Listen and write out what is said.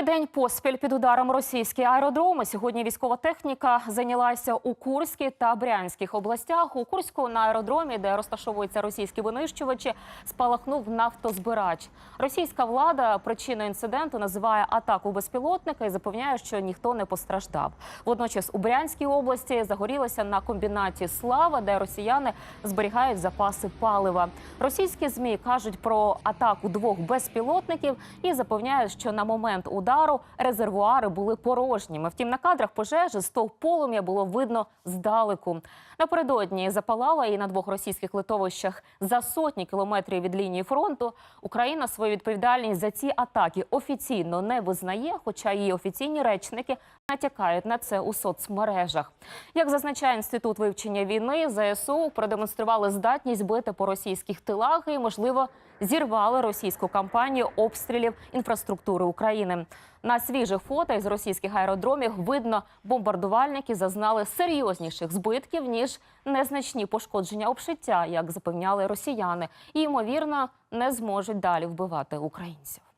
Другий день поспіль під ударом російські аеродроми. Сьогодні військова техніка зайнялася у Курській та Брянських областях. У Курську на аеродромі, де розташовуються російські винищувачі, спалахнув нафтозбирач. Російська влада причиною інциденту називає атаку безпілотника і запевняє, що ніхто не постраждав. Водночас у Брянській області загорілося на комбінаті Слава, де росіяни зберігають запаси палива. Російські змі кажуть про атаку двох безпілотників і запевняють, що на момент удару резервуари були порожніми. Втім, на кадрах пожежі стовп полум'я було видно здалеку. Напередодні запалала і на двох російських литовищах за сотні кілометрів від лінії фронту. Україна свою відповідальність за ці атаки офіційно не визнає, хоча її офіційні речники натякають на це у соцмережах. Як зазначає інститут вивчення війни, ЗСУ продемонстрували здатність бити по російських тилах і, можливо, зірвали російську кампанію обстрілів інфраструктури України. На свіжих фото із російських аеродромів видно, бомбардувальники зазнали серйозніших збитків ніж незначні пошкодження обшиття, як запевняли росіяни, і ймовірно не зможуть далі вбивати українців.